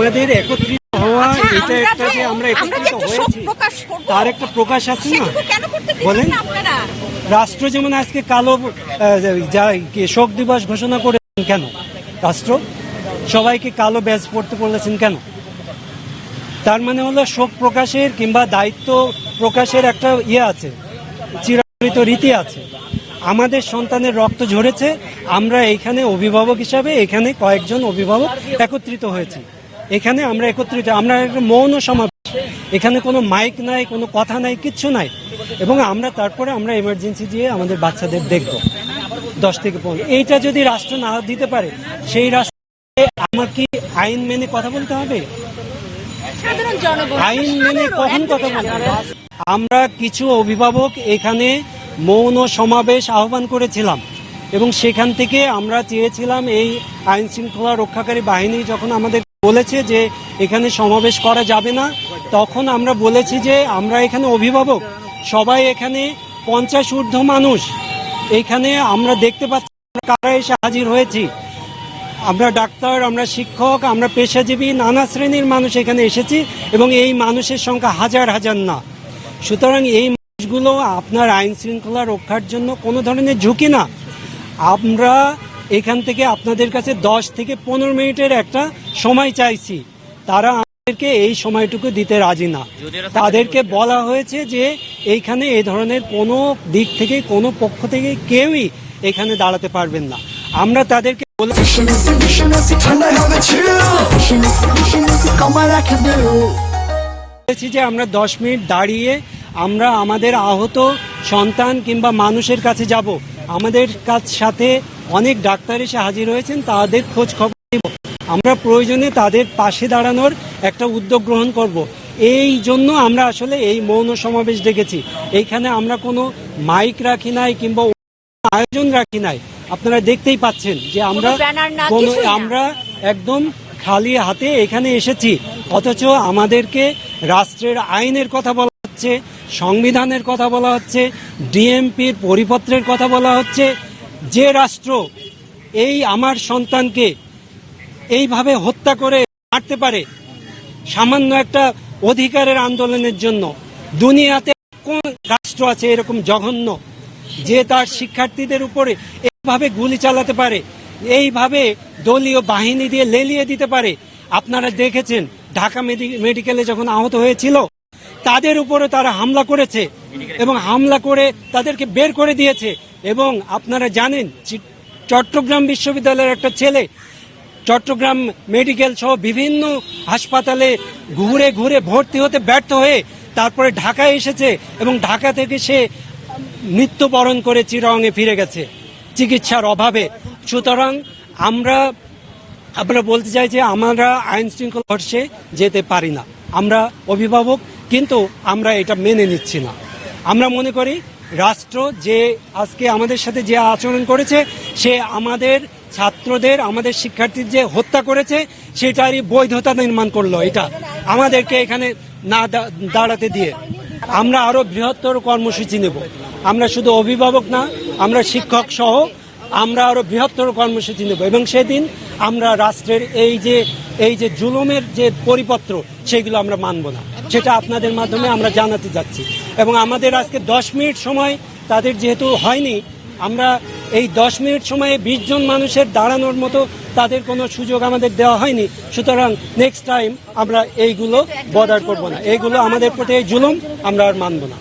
আমাদের একত্রিত হওয়া আচ্ছা, এটা একটা যে- আমরা একত্রিত হয়েছি তার একটা প্রকাশ আছে না? বলেন। রাষ্ট্র যেমন আজকে কালো শোক দিবস ঘোষণা করেছেন কেন? রাষ্ট্র? সবাইকে কালো ব্যাজ পড়তে বলেছেন কেন? তার মানে হলো শোক প্রকাশের কিংবা দায়িত্ব প্রকাশের একটা ইয়ে আছে চিরাচরিত রীতি আছে। আমাদের সন্তানের রক্ত ঝরেছে আমরা এখানে অভিভাবক হিসাবে এখানে কয়েকজন অভিভাবক একত্রিত হয়েছি। এখানে আমরা একত্রিত আমরা একটা মৌন সমাবেশ। এখানে কোনো মাইক নাই কোনো কথা নাই কিচ্ছু নাই। এবং আমরা তারপরে আমরা এমার্জেন্সি দিয়ে আমাদের বাচ্চাদের দেখব। দশ থেকে পনেরো। এইটা যদি রাষ্ট্র না দিতে পারে সেই রাষ্ট্রে আমার কি আইন মেনে কথা বলতে হবে? আইন মেনে কখন কথা বলতে হবে? আমরা কিছু অভিভাবক এখানে মৌন সমাবেশ আহ্বান করেছিলাম। এবং সেখান থেকে আমরা চেয়েছিলাম এই আইন শৃঙ্খলা রক্ষাকারী বাহিনী যখন আমাদের বলেছে যে এখানে সমাবেশ করা যাবে না। তখন আমরা বলেছি যে আমরা এখানে অভিভাবক, সবাই এখানে পঞ্চাশ ঊর্ধ্ব মানুষ। এখানে আমরা দেখতে পাচ্ছি কারা এসে হাজির হয়েছি। আমরা ডাক্তার, আমরা শিক্ষক, আমরা পেশাজীবী, নানা শ্রেণির মানুষ এখানে এসেছি এবং এই মানুষের সংখ্যা হাজার হাজার না। সুতরাং এই মানুষগুলো আপনার আইন শৃঙ্খলা রক্ষার জন্য কোনো ধরনের ঝুঁকি না। আমরা এখান থেকে আপনাদের কাছে দশ থেকে পনেরো মিনিটের একটা সময় চাইছি। তারা আমাদেরকে এই সময়টুকু দিতে রাজি না। তাদেরকে বলা হয়েছে যে, এইখানে এই ধরনের কোনো দিক থেকে, কোনো পক্ষ থেকে কেউই এখানে দাঁড়াতে পারবেন না। আমরা তাদেরকে বলেছি যে, আমরা দশ মিনিট দাঁড়িয়ে আমরা আমাদের আহত সন্তান কিংবা মানুষের কাছে যাব। আমাদের কাছ সাথে অনেক ডাক্তার এসে হাজির হয়েছেন তাদের খোঁজ খবর নেব। আমরা প্রয়োজনে তাদের পাশে দাঁড়ানোর একটা উদ্যোগ গ্রহণ করব। এই জন্য আমরা আসলে এই মৌন সমাবেশ ডেকেছি। এইখানে আমরা কোনো মাইক রাখি নাই কিংবা আয়োজন রাখি নাই। আপনারা দেখতেই পাচ্ছেন যে আমরা। আমরা একদম খালি হাতে এখানে এসেছি। অথচ আমাদেরকে রাষ্ট্রের আইনের কথা বলা হচ্ছে সংবিধানের কথা বলা হচ্ছে ডিএমপির পরিপত্রের কথা বলা হচ্ছে যে রাষ্ট্র এই আমার সন্তানকে এইভাবে হত্যা করে মারতে পারে, সামান্য একটা অধিকারের আন্দোলনের জন্য। দুনিয়াতে কোন রাষ্ট্র আছে এরকম জঘন্য যে তার শিক্ষার্থীদের উপরে এইভাবে গুলি চালাতে পারে, এইভাবে দলীয় বাহিনী দিয়ে লেলিয়ে দিতে পারে? আপনারা দেখেছেন, ঢাকা মেডি- মেডিকেলে যখন আহত হয়েছিল, তাদের উপরে তারা হামলা করেছে এবং হামলা করে তাদেরকে বের করে দিয়েছে। এবং আপনারা জানেন চট্টগ্রাম বিশ্ববিদ্যালয়ের একটা ছেলে চট্টগ্রাম মেডিকেল সহ বিভিন্ন হাসপাতালে ঘুরে ঘুরে ভর্তি হতে ব্যর্থ হয়ে তারপরে ঢাকায় এসেছে এবং ঢাকা থেকে সে মৃত্যুবরণ করে চিরঙে ফিরে গেছে চিকিৎসার অভাবে। সুতরাং আমরা আমরা বলতে চাই যে আমরা আইন শৃঙ্খলা হর্ষে যেতে পারি না। আমরা অভিভাবক, কিন্তু আমরা এটা মেনে নিচ্ছি না। আমরা মনে করি রাষ্ট্র যে আজকে আমাদের সাথে যে আচরণ করেছে, সে আমাদের ছাত্রদের, আমাদের শিক্ষার্থীর যে হত্যা করেছে, সেটারই বৈধতা নির্মাণ করল এটা। আমাদেরকে এখানে না দাঁড়াতে দিয়ে। আমরা আরও বৃহত্তর কর্মসূচি নেব। আমরা শুধু অভিভাবক না, আমরা শিক্ষক সহ আমরা আরও বৃহত্তর কর্মসূচি নেব এবং সেদিন আমরা রাষ্ট্রের এই যে এই যে জুলুমের যে পরিপত্র, সেগুলো আমরা মানব না। সেটা আপনাদের মাধ্যমে আমরা জানাতে যাচ্ছি। এবং আমাদের আজকে দশ মিনিট সময় তাদের যেহেতু হয়নি, আমরা এই দশ মিনিট সময়ে বিশ জন মানুষের দাঁড়ানোর মতো তাদের কোনো সুযোগ আমাদের দেওয়া হয়নি। সুতরাং নেক্সট টাইম আমরা এইগুলো বদার করব না। এইগুলো আমাদের প্রতি জুলুম, আমরা আর মানব না।